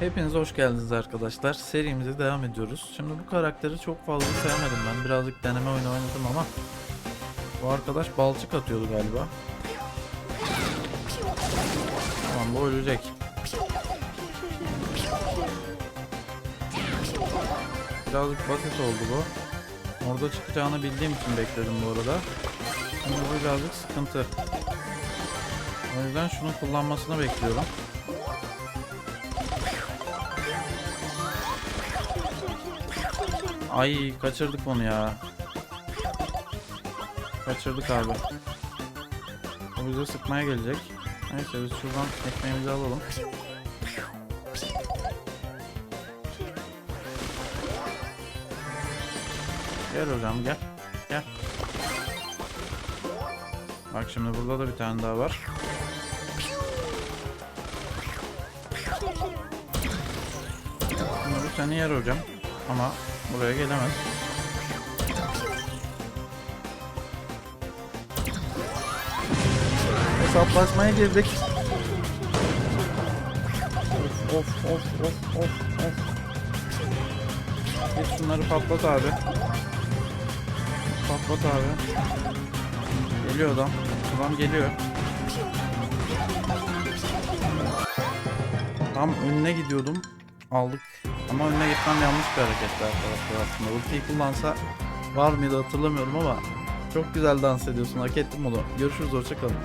Hepiniz hoş geldiniz arkadaşlar. Serimize devam ediyoruz. Şimdi bu karakteri çok fazla sevmedim ben. Birazcık deneme oyunu oynadım ama bu arkadaş balçık atıyordu galiba. Tamam bu ölecek. Birazcık basit oldu bu. Orada çıkacağını bildiğim için bekledim bu arada. Şimdi bu birazcık sıkıntı. O yüzden şunu kullanmasını bekliyorum. Ay kaçırdık onu ya. Kaçırdık abi. O bize sıkmaya gelecek. Neyse biz şuradan ekmeğimizi alalım. Gel hocam gel. Gel. Bak şimdi burada da bir tane daha var. Şimdi bu seni yer hocam. Ama buraya gelemez. Hesaplaşmaya girdik. Of of of of of of. Git şunları patlat abi. Patlat abi. Geliyor adam. Adam geliyor. Tam önüne gidiyordum. Aldık. Ama önüne gitmem yanlış bir hareketti arkadaşlar aslında. Ultiyi kullansa var mıydı hatırlamıyorum ama çok güzel dans ediyorsun. Hak ettim onu. Görüşürüz hoşçakalın.